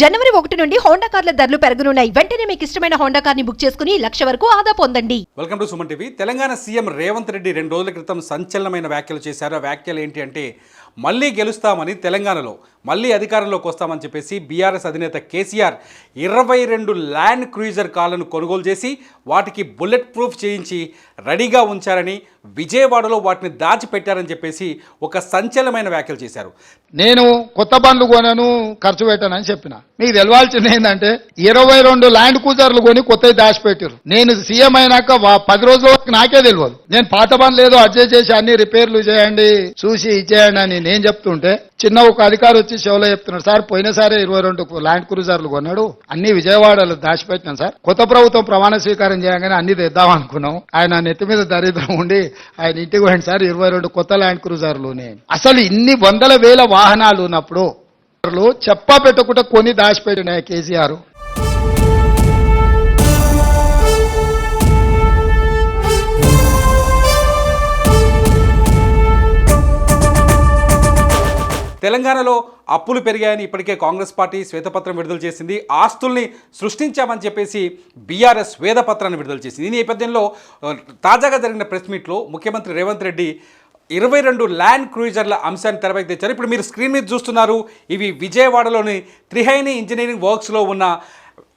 జనవరి ఒకటి నుండి హోండా కార్ల ధరలు పెరగనున్నాయి. వెంటనే మీకు ఇష్టమైన హోండా కార్ని బుక్ చేసుకుని లక్ష వరకు ఆదా పొందండి. Welcome to Suman TV. Telangana CM Revanth Reddy రెండు రోజుల క్రితం సంచలనమైన వ్యాఖ్యలు చేశారు. ఆ వ్యాఖ్యలు ఏంటి అంటే మళ్ళీ గెలుస్తామని తెలంగాణలో మళ్ళీ అధికారంలోకి వస్తామని చెప్పేసి బీఆర్ఎస్ అధినేత కేసీఆర్ ఇరవై రెండు ల్యాండ్ క్రూయిజర్ కార్లను కొనుగోలు చేసి వాటికి బుల్లెట్ ప్రూఫ్ చేయించి రెడీగా ఉంచారని విజయవాడలో వాటిని దాచిపెట్టారని చెప్పేసి ఒక సంచలనమైన వ్యాఖ్యలు చేశారు. నేను కొత్త బండ్లు కొనను ఖర్చు పెట్టానని చెప్పిన. మీకు తెలవాల్సింది ఏంటంటే ఇరవై రెండు ల్యాండ్ క్రూజర్లు కొని కొత్తవి దాచిపెట్టారు నేను సీఎం అయినాక పది రోజుల వరకు నాకే తెలియదు నేను పాత బండ్లు ఏదో అడ్జస్ట్ చేసి అన్ని రిపేర్లు చేయండి చూసి ఇచ్చేయండి అని నేను చెప్తుంటే చిన్న ఒక అధికారి వచ్చి షోలో చెప్తున్నాడు సార్ పోయినసారి ఇరవై రెండు ల్యాండ్ క్రూజర్లు కొన్నాడు. అన్ని విజయవాడలో దాచిపెట్టినాం సార్. కొత్త ప్రభుత్వం ప్రమాణ స్వీకారం చేయగానే అన్ని తెద్దాం అనుకున్నాం. ఆయన నెత్తి మీద దరిద్రం ఉండి ఆయన ఇంటికి పోయింది సార్ ఇరవై రెండు కొత్త ల్యాండ్ క్రూజర్లునే. అసలు ఇన్ని వందల వేల వాహనాలు ఉన్నప్పుడు చెప్పా పెట్టకుండా కొని దాచిపెట్టినాయి కేసీఆర్. తెలంగాణలో అప్పులు పెరిగాయని ఇప్పటికే కాంగ్రెస్ పార్టీ శ్వేతపత్రం విడుదల చేసింది. ఆస్తుల్ని సృష్టించామని చెప్పేసి బీఆర్ఎస్ శ్వేతపత్రాన్ని విడుదల చేసింది. ఈ నేపథ్యంలో తాజాగా జరిగిన ప్రెస్ మీట్లో ముఖ్యమంత్రి రేవంత్ రెడ్డి ఇరవై రెండు ల్యాండ్ క్రూయిజర్ల అంశాన్ని తెరపైకి తెచ్చారు. ఇప్పుడు మీరు స్క్రీన్ మీద చూస్తున్నారు ఇవి విజయవాడలోని త్రిహైని ఇంజనీరింగ్ వర్క్స్లో ఉన్న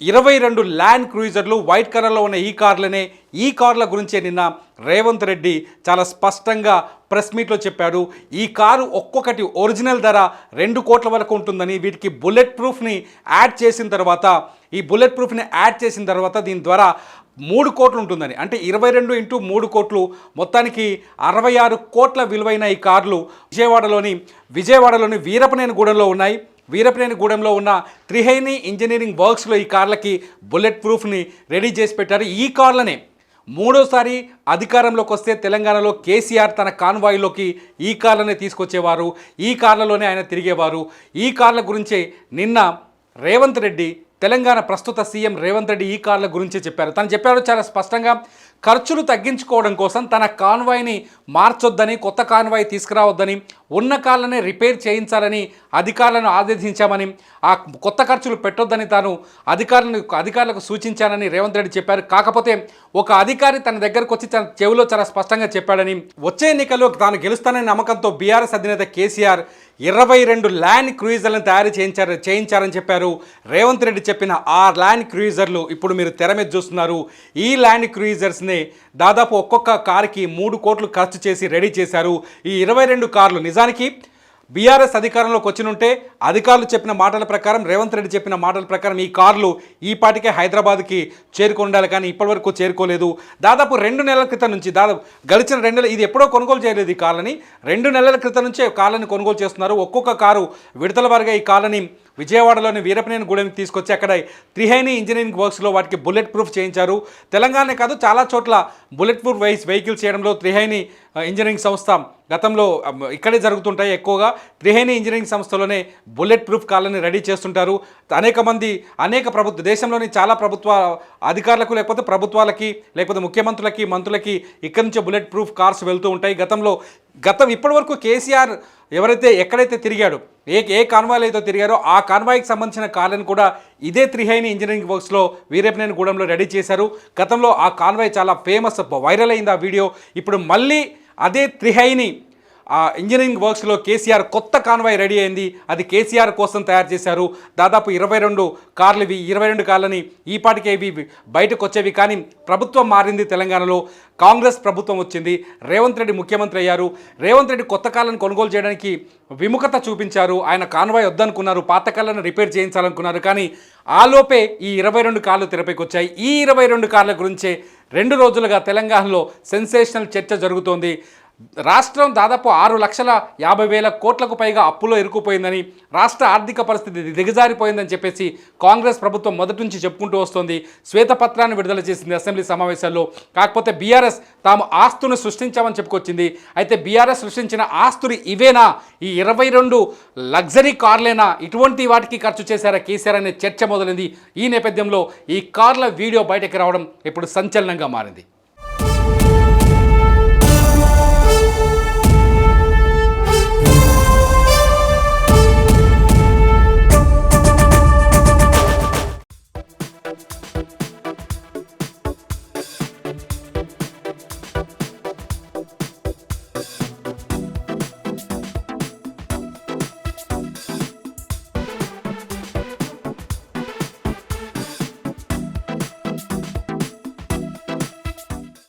ఇరవై రెండు ల్యాండ్ క్రూయిజర్లు వైట్ కలర్లో ఉన్న ఈ కార్లనే ఈ కార్ల గురించే నిన్న రేవంత్ రెడ్డి చాలా స్పష్టంగా ప్రెస్ మీట్లో చెప్పాడు ఈ కారు ఒక్కొక్కటి ఒరిజినల్ ధర రెండు కోట్ల వరకు ఉంటుందని వీటికి బుల్లెట్ ప్రూఫ్ని యాడ్ చేసిన తర్వాత ఈ బుల్లెట్ ప్రూఫ్ని యాడ్ చేసిన తర్వాత దీని ద్వారా మూడు కోట్లు ఉంటుందని. అంటే ఇరవై రెండు ఇంటూ మూడు కోట్లు మొత్తానికి అరవై ఆరు కోట్ల విలువైన ఈ కార్లు విజయవాడలోని విజయవాడలోని వీరపనేనిగూడెంలో ఉన్నాయి. వీరపనేనిగూడెంలో ఉన్న త్రిహేని ఇంజనీరింగ్ వర్క్స్లో ఈ కార్లకి బుల్లెట్ ప్రూఫ్ని రెడీ చేసి పెట్టారు. ఈ కార్లనే మూడోసారి అధికారంలోకి వస్తే తెలంగాణలో కేసీఆర్ తన కాన్వాయ్లోకి ఈ కార్లనే తీసుకొచ్చేవారు. ఈ కార్లలోనే ఆయన తిరిగేవారు. ఈ కార్ల గురించే నిన్న రేవంత్ రెడ్డి తెలంగాణ ప్రస్తుత సీఎం రేవంత్ రెడ్డి ఈ కార్ల గురించే చెప్పారు. తను చెప్పారు చాలా స్పష్టంగా ఖర్చులు తగ్గించుకోవడం కోసం తన కాన్వాయ్ని మార్చొద్దని కొత్త కాన్వాయ్ తీసుకురావద్దని ఉన్న కార్లనే రిపేర్ చేయించాలని అధికారులను ఆదేశించామని ఆ కొత్త ఖర్చులు పెట్టొద్దని తాను అధికారులను అధికారులకు సూచించానని రేవంత్ రెడ్డి చెప్పారు. కాకపోతే ఒక అధికారి తన దగ్గరకు వచ్చి తన చెవిలో చాలా స్పష్టంగా చెప్పాడని వచ్చే ఎన్నికల్లో తాను గెలుస్తానని నమ్మకంతో బీఆర్ఎస్ అధినేత కేసీఆర్ ఇరవై రెండు ల్యాండ్ క్రూయిజర్లను తయారు చేయించారు చేయించారని చెప్పారు. రేవంత్ రెడ్డి చెప్పిన ఆ ల్యాండ్ క్రూయిజర్లు ఇప్పుడు మీరు తెర మీద చూస్తున్నారు. ఈ ల్యాండ్ క్రూయిజర్స్ని దాదాపు ఒక్కొక్క కారుకి మూడు కోట్లు ఖర్చు చేసి రెడీ చేశారు. ఈ ఇరవై రెండు కార్లు నిజానికి బీఆర్ఎస్ అధికారంలోకి వచ్చినుంటే అధికారులు చెప్పిన మాటల ప్రకారం రేవంత్ రెడ్డి చెప్పిన మాటల ప్రకారం ఈ కార్లు ఈ పాటికే హైదరాబాద్కి చేరుకుండాలి కానీ ఇప్పటివరకు చేరుకోలేదు. దాదాపు రెండు నెలల క్రితం నుంచి దాదాపు గడిచిన రెండు నెలలు ఇది ఎప్పుడో కొనుగోలు చేయలేదు ఈ కార్లని రెండు నెలల క్రితం నుంచే కార్లని కొనుగోలు చేస్తున్నారు. ఒక్కొక్క కారు విడతల వారిగా ఈ కార్లని విజయవాడలోని వీరపనేని గూడెంకి తీసుకొచ్చి అక్కడ త్రిహేని ఇంజనీరింగ్ వర్క్స్లో వాటికి బుల్లెట్ ప్రూఫ్ చేయించారు. తెలంగాణ కాదు చాలా చోట్ల బుల్లెట్ ప్రూఫ్ వెహిస్ వెహికల్స్ చేయడంలో త్రిహేని ఇంజనీరింగ్ సంస్థ గతంలో ఇక్కడే జరుగుతుంటాయి ఎక్కువగా. త్రిహేని ఇంజనీరింగ్ సంస్థలోనే బుల్లెట్ ప్రూఫ్ కార్లని రెడీ చేస్తుంటారు. అనేక మంది అనేక ప్రభుత్వ దేశంలోని చాలా ప్రభుత్వ అధికారులకు లేకపోతే ప్రభుత్వాలకి లేకపోతే ముఖ్యమంత్రులకి మంత్రులకి ఇక్కడి నుంచే బుల్లెట్ ప్రూఫ్ కార్స్ వెళ్తూ ఉంటాయి. గతంలో గతం ఇప్పటివరకు కేసీఆర్ ఎవరైతే ఎక్కడైతే తిరిగాడో ఏ ఏ కాన్వాయ్లు అయితే తిరిగారో ఆ కాన్వాయ్కి సంబంధించిన కార్లను కూడా ఇదే త్రిహైని ఇంజనీరింగ్ వర్క్స్లో వీరేపనేని గూడెంలో రెడీ చేశారు. గతంలో ఆ కాన్వాయ్ చాలా ఫేమస్ వైరల్ అయింది ఆ వీడియో. ఇప్పుడు మళ్ళీ అదే త్రిహైని ఆ ఇంజనీరింగ్ వర్క్స్లో కేసీఆర్ కొత్త కాన్వాయ్ రెడీ అయింది. అది కేసీఆర్ కోసం తయారు చేశారు. దాదాపు ఇరవై రెండు కార్లు ఇవి ఇరవై రెండు కార్లని ఈ పాటికే ఇవి బయటకు వచ్చేవి కానీ ప్రభుత్వం మారింది తెలంగాణలో. కాంగ్రెస్ ప్రభుత్వం వచ్చింది. రేవంత్ రెడ్డి ముఖ్యమంత్రి అయ్యారు. రేవంత్ రెడ్డి కొత్త కార్లను కొనుగోలు చేయడానికి విముఖత చూపించారు. ఆయన కాన్వాయ్ వద్దనుకున్నారు. పాత కార్లను రిపేర్ చేయించాలనుకున్నారు. కానీ ఆలోపే ఈ ఇరవై రెండు కార్లు తెరపైకి వచ్చాయి ఈ ఇరవై రెండు కార్ల గురించే రెండు రోజులుగా తెలంగాణలో సెన్సేషనల్ చర్చ జరుగుతోంది. రాష్ట్రం దాదాపు ఆరు లక్షల యాభై వేల కోట్లకు పైగా అప్పులో ఇరుక్కుపోయిందని రాష్ట్ర ఆర్థిక పరిస్థితి దిగజారిపోయిందని చెప్పేసి కాంగ్రెస్ ప్రభుత్వం మొదటి నుంచి చెప్పుకుంటూ వస్తోంది. శ్వేతపత్రాన్ని విడుదల చేసింది అసెంబ్లీ సమావేశాల్లో. కాకపోతే బీఆర్ఎస్ తాము ఆస్తును సృష్టించామని చెప్పుకొచ్చింది. అయితే బీఆర్ఎస్ సృష్టించిన ఆస్తులు ఇవేనా? ఈ ఇరవై రెండు లగ్జరీ కార్లేనా? ఇటువంటి వాటికి ఖర్చు చేశారా కేసీఆర్ అనే చర్చ మొదలైంది. ఈ నేపథ్యంలో ఈ కార్ల వీడియో బయటకు రావడం ఇప్పుడు సంచలనంగా మారింది.